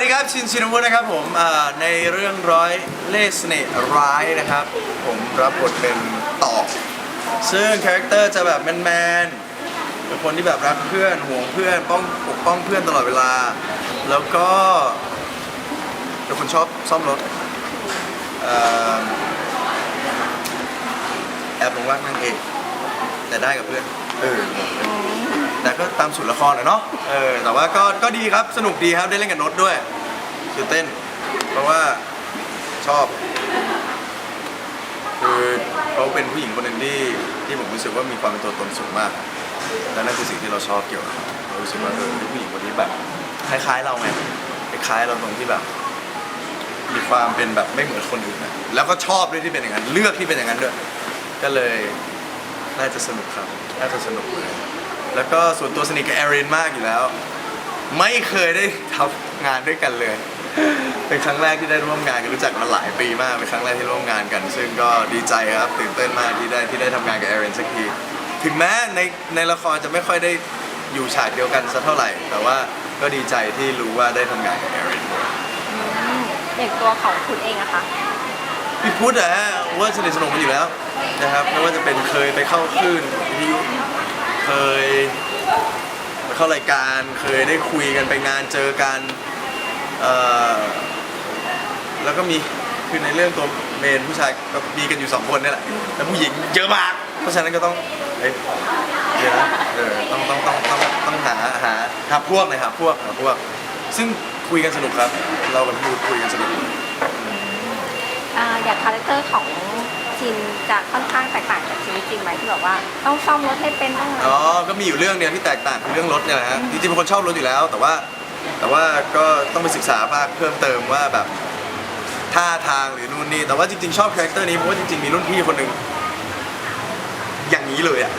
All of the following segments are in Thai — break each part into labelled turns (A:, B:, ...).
A: ดีครับชินชินวุฒินะครับผมในเรื่องร้อยเล่ห์เน่ร้ายนะครับ ผมรับบทเป็นตอกซึ่งคาแรคเตอร์จะแบบแมนๆเป็นคนที่แบบรักเพื่อนห่วงเพื่อนป้องปกป้องเพื่อนตลอดเวลา แล้วก็เป็นคนชอบซ่อมรถแอบหลงรักนางเอกแต่ได้กับเพื่อนเออ แต่ก็ตามสูตรละครอะเนาะเออแต่ว่าก็ก็ดีครับสนุกดีครับได้เล่นกับโนตด้วยตื่นเต้น เพราะว่าชอบ คือเขาเป็นผู้หญิงคนหนึ่งที่ที่ผมรู้สึกว่ามีความเป็นตัวตนสูงมากและนั่นคือสิ่งที่เราชอบเกี่ยวกับเขาเรารู้สึกว่าเออผู้หญิงคนนี้แบบคล้ายๆเราไงคล้ายๆเราตรงที่แบบ มีความเป็นแบบไม่เหมือนคนอื่นนะแล้วก็ชอบด้วยที่เป็นอย่างนั้นเลือกที่เป็นอย่างนั้นด้วยก็เลยน่าจะสนุกครับน่าจะสนุกเลย แล้วก็ส่วนตัวสนิทกับแอรินมากอยู่แล้ว ไม่เคยได้ทำงานด้วยกันเลย เป็นครั้งแรกที่ได้ร่วมงานกันรู้จักมาหลายปีมาก เป็นครั้งแรกที่ร่วมงานกัน ซึ่งก็ดีใจครับตื่นเต้นมากที่ได้ที่ได้ทำงานกับแอรินสักที ถึงแม้ในในละครจะไม่ค่อยได้อยู่ฉากเดียวกันสักเท่าไหร่ แต่ว่าก็ดีใจที่รู้ว่าได้ทำงานกับแอริน
B: อืมอย่างตัวของคุณเองอะคะ
A: พี่พุทธอะฮะว่าสนิทสนมกันอยู่แล้วนะครับไม่ว่าจะเป็นเคยไปเข้าคลื่นวิทยุ เคยเข้ารายการเคยได้คุยกันไปงานเจอกันเอ่อแล้วก็มีคือในเรื่องตัวเมนผู้ชายก็มีกันอยู่สองคนนี่แหละแต่ผู้หญิงเยอะมาก เพราะฉะนั้นก็ต้องเอ้ยเดี๋ยวนะเออต้องต้องต้องต้องต้องหาหาหาพวกหนอยหาพวกหาพวก ซึ่งคุยกันสนุกครับ เรากับพี่พุทธคุยกันสนุก
B: อ่าอย่างคาแรคเตอร์ของ ชินจะค่อนข้างแตกต่างจากชีวิตจริงไหมที่แบบว่าต้องซ่อมรถให้เป็นต้องอะไร
A: อ๋อ ก็มีอยู่เรื่องเดียวที่แตกต่างคือเรื่องรถเนี่ยแหละฮะ จริงๆเป็นคนชอบรถอยู่แล้ว แต่ว่า แต่ว่าก็ต้องไปศึกษาภาคเพิ่มเติมว่าแบบท่าทางหรือนู่นนี่ แต่ว่าจริงๆชอบคาแรคเตอร์นี้เพราะว่าจริงๆมีรุ่นพี่คนหนึ่งอย่างนี้เลยอะ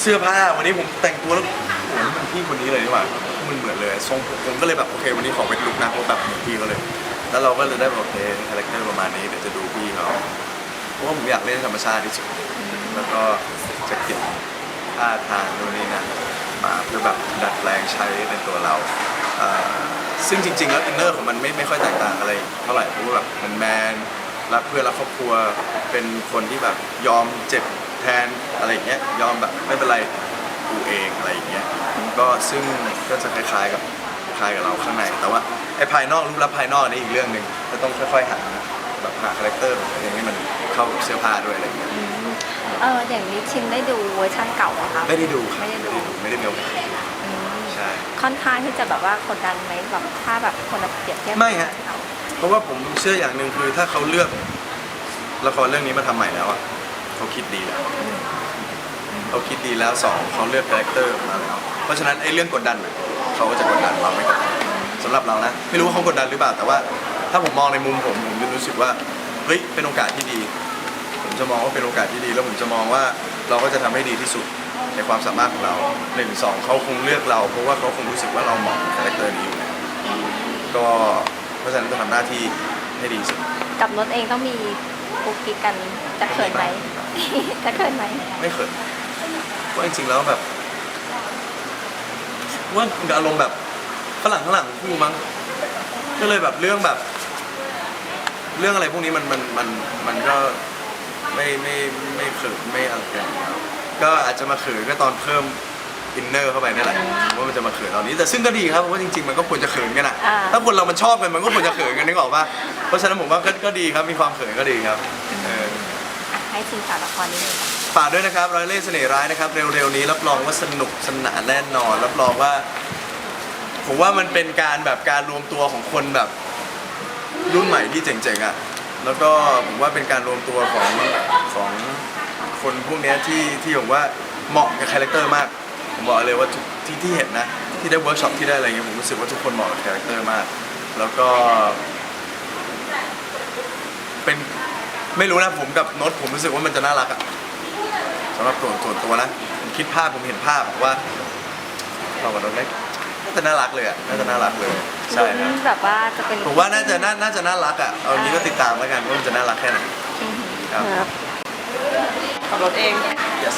A: เสื้อผ้าวันนี้ผมแต่งตัวแล้วโอ้โหนี่มันพี่คนนี้เลยดีกว่ามันเหมือนเลยทรงผมผมก็เลยแบบโอเค วันนี้ขอเป็นลุคนะเพราะแบบเหมือนพี่เขาเลย แล้วเราก็เลยได้แบบโอเคคาแรคเตอร์ประมาณนี้เดี๋ยวจะดูพี่เขา เพราะว่าผมอยากเล่นธรรมชาติที่สุด แล้วก็จะเก็บท่าทางนู่นนี่นั่นมาเพื่อแบบดัดแปลงใช้เป็นตัวเราเอ่อซึ่งจริง ๆ แล้วอินเนอร์ของมันไม่ไม่ค่อยแตกต่างอะไรเท่าไหร่เพราะว่าแบบมันแมนรักเพื่อนรักครอบครัวเป็นคนที่แบบยอมเจ็บแทนอะไรอย่างเงี้ยยอมแบบไม่เป็นไรกูเองอะไรอย่างเงี้ยก็ซึ่งก็จะคล้ายๆกับคล้ายกับเราข้างในแต่ว่าไอ้ภายนอกรูปลักษณ์ภายนอกนี่อีกเรื่องหนึ่งก็ต้องค่อยๆหา แบบหาคาแรคเตอร์อย่างนี้มันเข้ากับเสื้อผ้าด้วยอะไรอย่างเงี้ย
B: เอออย่างนี้ชินได้ดูเวอร์ชันเก่าไหมคะ
A: ไม่ได้ดูครับ
B: ไม่ได้ดู
A: ไม่ได้มีโอกาส
B: อืม
A: ใช่
B: ค่อนข้างที่จะแบบว่ากดดันไหมแบบถ้าแบบคนเราเปรียบเทียบ
A: ไม่ฮะ
B: เก่า
A: เพราะว่าผมเชื่ออย่างหนึ่งคือถ้าเขาเลือกละครเรื่องนี้มาทำใหม่แล้วอะเขาคิดดีแล้วเขาคิดดีแล้วสองเขาเลือกคาแรคเตอร์มาแล้ว เพราะฉะนั้นไอ้เรื่องกดดันน่ะเขาก็จะกดดันเราไม่กดดันสำหรับเรานะไม่รู้ว่าเขากดดันหรือเปล่าแต่ว่า ถ้าผมมองในมุมผมผมจะรู้สึกว่าเฮ้ยเป็นโอกาสที่ดี ผมจะมองว่าเป็นโอกาสที่ดี แล้วผมจะมองว่าเราก็จะทำให้ดีที่สุดในความสามารถของเราหนึ่งสองเขาคงเลือกเรา เพราะว่าเขาคงรู้สึกว่าเราเหมาะกับคาแรคเตอร์นี้อยู่แล้วก็เพราะฉะนั้นจะทำหน้าที่ให้ดีที่สุด
B: กับรถเองต้องมีกุ๊กกิ๊กกันจะเขินไหม จะเขินไหม
A: ไม่เขินว่าจริงๆแล้วแบบว่าอารมณ์แบบฝรั่งฝรั่งคู่มั้งก็เลยแบบเรื่องแบบ เรื่องอะไรพวกนี้มันมันมันมันก็ไม่ไม่ไม่เขินไม่อะไรกันก็อาจจะมาเขินก็ตอนเพิ่มอินเนอร์เข้าไปนี่แหละว่ามันจะมาเขินตอนนี้ แต่ซึ่งก็ดีครับเพราะว่าจริงๆ มันก็ควรจะเขินกันอะ
B: อ่า
A: ถ้าคนเรามันชอบกันมันก็ควรจะเขินกันนึกออกปะเพราะฉะนั้นผมว่าก็ก็ดีครับมีความเขินก็ดีครับเออ
B: อะให้ชินฝากละครนี้เลยค่ะ
A: ฝากด้วยนะครับร้อยเล่ห์เสน่ห์ร้ายนะครับ เร็วๆนี้รับรองว่าสนุกสนานแน่นอน รับรองว่า ผมว่ามันเป็นการแบบการรวมตัวของคนแบบ รุ่นใหม่ที่เจ๋งๆอะ แล้วก็ผมว่าเป็นการรวมตัวของของคนพวกเนี้ยที่ที่ผมว่าเหมาะกับคาแรคเตอร์มาก ผมบอกเลยว่าทุกที่ที่เห็นนะ ที่ได้เวิร์กช็อปที่ได้อะไรเงี้ยผมรู้สึกว่าทุกคนเหมาะกับคาแรคเตอร์มาก แล้วก็ เป็นไม่รู้นะผมกับโน้ตผมรู้สึกว่ามันจะน่ารักอะสำหรับตัวตัวตัวนะผมคิดภาพผมเห็นภาพว่าเรากับโน้ตเล็ก จะน่ารักเลยอะน่าจะน่ารักเลยใช่ครับ
B: ลุ้นแบบว่าจะเป็น
A: ผมว่าน่าจะน่าน่าจะน่ารักอะเอางี้ก็ติดตามแล้วกันว่ามันจะน่ารักแค่ไหน
B: อืม
A: ครับ
B: ครับ
C: ขับรถเอง
A: yes